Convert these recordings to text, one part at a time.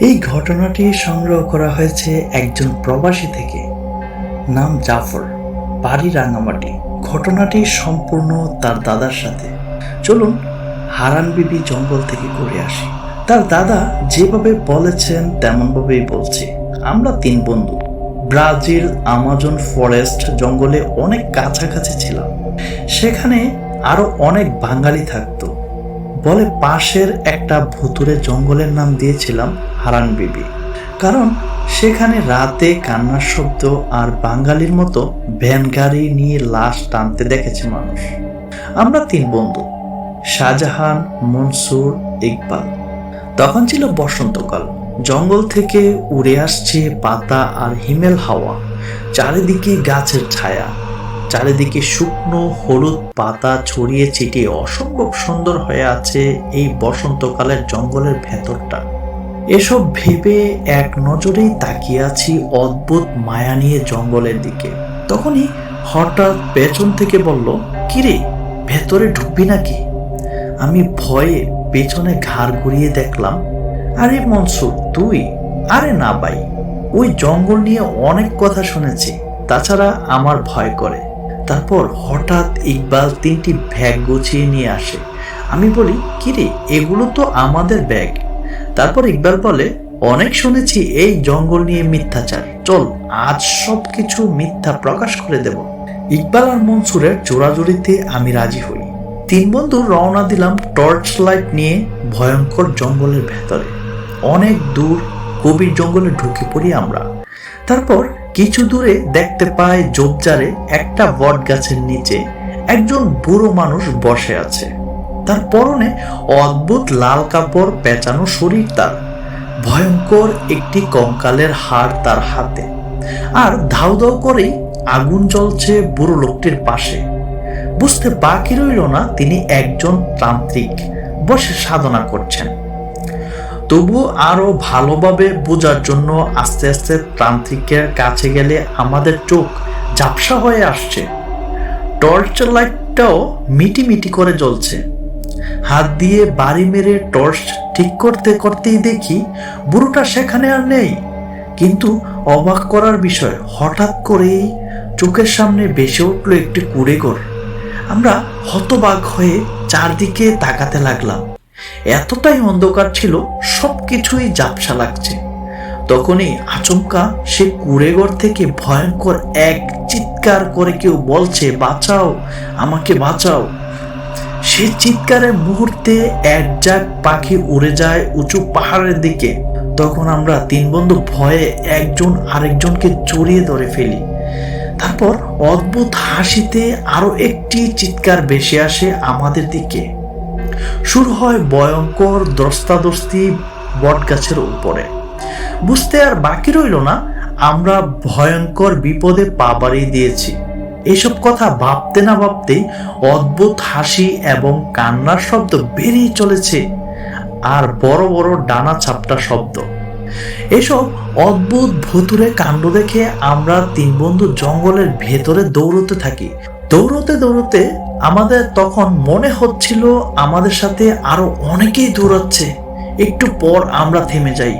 এই ঘটনাটি সংগ্রহ করা হয়েছে একজন প্রবাসী থেকে। নাম জাফর, বাড়ি রাঙামাটি। ঘটনাটি সম্পূর্ণ তার দাদার সাথে। চলুন, হারান বিবি জঙ্গল থেকে ঘুরে আসি। তার দাদা যেভাবে বলেছেন, তেমনভাবেই বলছি, আমরা তিন বন্ধু। ব্রাজিল, আমাজন ফরেস্ট জঙ্গলে অনেক কাছাকাছি ছিলাম। সেখানে আরও অনেক বাঙালি থাকতো। বলে পাশের একটা ভুতুরে জঙ্গলের নাম দিয়েছিলাম হারান বিবি। কারণ সেখানে রাতে কান্নার শব্দ আর বাঙালির মতো ভ্যান গাড়ি নিয়ে লাশ টানতে দেখেছে মানুষ। আমরা তিন বন্ধু, শাহজাহান, মনসুর, ইকবাল। তখন ছিল বসন্তকাল। জঙ্গল থেকে উড়ে আসছে পাতা আর হিমেল হাওয়া, চারিদিকে গাছের ছায়া। চারিদিকে শুকনো হলুদ পাতা ছড়িয়ে ছিটিয়ে অসম্ভব সুন্দর হয়ে আছে এই বসন্তকালের জঙ্গলের ভেতরটা। এসব ভেবে এক নজরেই তাকিয়ে আছি অদ্ভুত মায়া নিয়ে জঙ্গলের দিকে। তখনই হঠাৎ পেছন থেকে বলল, কিরে, ভেতরে ঢুকবি নাকি? আমি ভয়ে পেছনে ঘাড় ঘুরিয়ে দেখলাম, আরে মনসুর, তুই? আরে না ভাই, ওই জঙ্গল নিয়ে অনেক কথা শুনেছি, তাছাড়া আমার ভয় করে। তারপর হঠাৎ ইকবাল তিনটি ব্যাগ গুছিয়ে নিয়ে আসে। আমি বলি, কিরে, এগুলো তো আমাদের ব্যাগ। তারপর ইকবাল বলে, অনেক শুনেছি এই জঙ্গল নিয়ে মিথ্যাচার। চল, আজ সব কিছু মিথ্যা প্রকাশ করে দেব। ইকবাল আর মনসুরের জোড়াজুড়িতে আমি রাজি হই। তিন বন্ধু রওনা দিলাম টর্চ লাইট নিয়ে ভয়ঙ্কর জঙ্গলের ভেতরে। অনেক দূর গভীর জঙ্গলে ঢুকে পড়ি আমরা। তারপর কিছু দূরে দেখতে পাই জোবজারে একটা বট গাছের নিচে একজন বুড়ো মানুষ বসে আছে। তার পরনে অদ্ভুত লাল কাপড় পেঁচানো শরীর তার। ভয়ঙ্কর একটি কঙ্কালের হাড় তার হাতে। আর ধাউ ধাউ করেই আগুন জ্বলছে বুড়ো লোকটির পাশে। বুঝতে বাকি রইল না তিনি একজন তান্ত্রিক। বসে সাধনা করছেন। তবু আরও ভালোভাবে বোঝার জন্য আস্তে আস্তে তান্ত্রিকের কাছে গেলে আমাদের চোখ ঝাপসা হয়ে আসছে। টর্চ লাইটটাও মিটি মিটি করে জ্বলছে। হাত দিয়ে বাড়ি মেরে টর্চ ঠিক করতে করতেই দেখি বুড়োটা সেখানে আর নেই। কিন্তু অবাক করার বিষয়, হঠাৎ করেই চোখের সামনে বেসে উঠল একটি কুড়ে আমরা হতবাক হয়ে চারদিকে তাকাতে লাগলাম। এতটাই অন্ধকার ছিল, সবকিছুই জাপসা লাগছে। তখনই আচমকা সে কুড়েঘর থেকে ভয়ঙ্কর এক চিৎকার করে কেউ বলছে, বাঁচাও, আমাকে বাঁচাও। সে চিৎকারের মুহূর্তে এক জাক পাখি উড়ে যায় উঁচু পাহাড়ের দিকে। তখন আমরা তিন বন্ধু ভয়ে একজন আরেকজনকে জড়িয়ে ধরে ফেলি। তারপর অদ্ভুত হাসিতে আরও একটি চিৎকার ভেসে আসে আমাদের দিকে। শুরু হয় ভয়ঙ্কর দ্রস্তাদস্তি বটগাছের উপরে। বুঝতে আর বাকি রইল না, আমরা ভয়ঙ্কর বিপদে পা বাড়িয়ে দিয়েছি। এসব কথা ভাবতে না ভাবতেই অদ্ভুত হাসি এবং কান্নার শব্দ বেরিয়ে চলেছে, আর বড় বড় ডানা ছাপটা শব্দ। এসব অদ্ভুত ভুতুরে কাণ্ড দেখে আমরা তিন বন্ধু জঙ্গলের ভেতরে দৌড়তে থাকি। দৌড়তে দৌড়তে আমাদের তখন মনে হচ্ছিল আমাদের সাথে আরও অনেকেই দৌড়াচ্ছে। একটু পর আমরা থেমে যাই,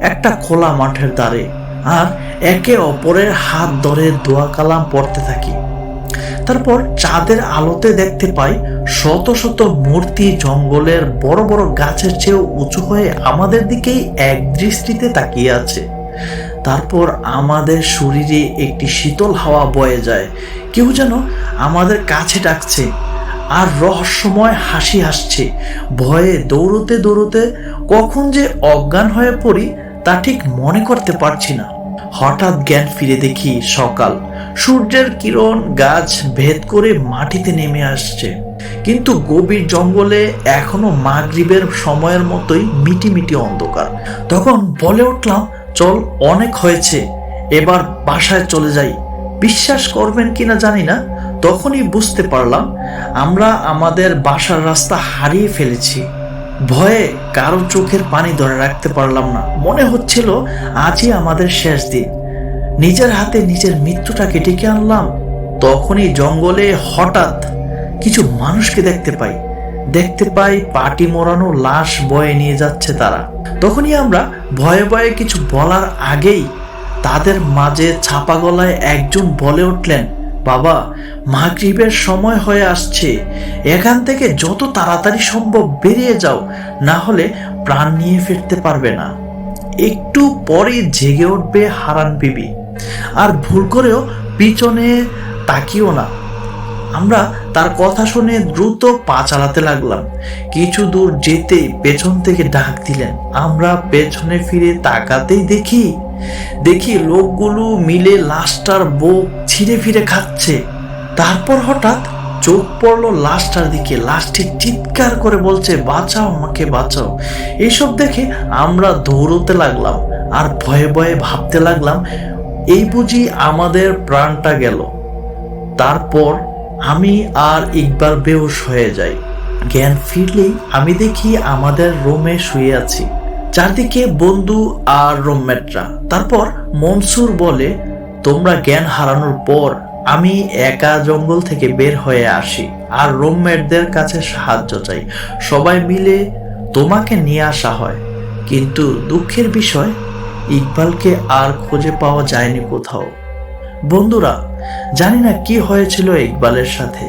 একটা খোলা মাঠের দ্বারে, আর একে অপরের হাত ধরে দোয়া কালাম পড়তে থাকি। তারপর চাঁদের আলোতে দেখতে পাই, শত শত মূর্তি জঙ্গলের বড় বড় গাছের চেয়েও উঁচু হয়ে আমাদের দিকেই এক দৃষ্টিতে তাকিয়ে আছে। তারপর আমাদের শরীরে একটি শীতল হাওয়া বয়ে যায়। কেউ যেন আমাদের কাছে ডাকছে আর রহস্যময় হাসি হাসছে। ভয়ে দৌড়তে দৌড়তে কখন যে অজ্ঞান হয়ে পড়ি তা ঠিক মনে করতে পারছি না। হঠাৎ জ্ঞান ফিরে দেখি সকাল। সূর্যের কিরণ গাছ ভেদ করে মাটিতে নেমে আসছে। কিন্তু গভীর জঙ্গলে এখনও মাগরিবের সময়ের মতোই মিটি মিটি অন্ধকার। তখন বলে উঠলাম চল অনেক হয়েছে, এবার বাসায় চলে যাই। বিশ্বাস করবেন কিনা জানি না, তখনই বুঝতে পারলাম আমরা আমাদের বাসার রাস্তা হারিয়ে ফেলেছি। ভয়ে কারও চোখের পানি ধরে রাখতে পারলাম না। মনে হচ্ছিল আজই আমাদের শেষ দিন। নিজের হাতে নিজের মৃত্যুটাকে ডেকে আনলাম? তখনই জঙ্গলে হঠাৎ কিছু মানুষকে দেখতে পাই। দেখতে পাই পাটি মোড়ানো লাশ বয়ে নিয়ে যাচ্ছে তারা। তখনই আমরা ভয়ে ভয়ে কিছু বলার আগেই তাদের মাঝে ছাপা গলায় একজন বলে উঠলেন, বাবা, মাগরিবের সময় হয়ে আসছে। এখান থেকে যত তাড়াতাড়ি সম্ভব বেরিয়ে যাও, না হলে প্রাণ নিয়ে ফিরতে পারবে না। একটু পরে জেগে উঠবে হারান বিবি। আর ভুল করেও পিছনে তাকিও না। আমরা তার কথা শুনে দ্রুত পা চালাতে লাগলাম। কিছু দূর যেতেই পেছন থেকে ডাক দিলেন। আমরা পেছনে ফিরে তাকাতেই দেখি দেখি লোকগুলো মিলে লাশটার বুক ছিঁড়ে ফিরে খাচ্ছে। তারপর হঠাৎ চোখ পড়ল লাশটার দিকে। লাশটি চিৎকার করে বলছে, বাঁচাও আমাকে, বাঁচাও। এইসব দেখে আমরা দৌড়তে লাগলাম আর ভয়ে ভয়ে ভাবতে লাগলাম, এই বুঝি আমাদের প্রাণটা গেল। তারপর আমি আর ইকবাল বেহুশ হয়ে যাই। জ্ঞান ফিরলেই আমি দেখি আমাদের রুমে শুয়ে আছি। চারদিকে বন্ধু আর রুমমেটরা। তারপর মনসুর বলে, তোমরা জ্ঞান হারানোর পর আমি একা জঙ্গল থেকে বের হয়ে আসি আর রুমমেটদের কাছে সাহায্য চাই। সবাই মিলে তোমাকে নিয়ে আসা হয়। কিন্তু দুঃখের বিষয়, ইকবালকে আর খুঁজে পাওয়া যায়নি কোথাও। বন্ধুরা জানি না কি হয়েছিল ইকবালের সাথে।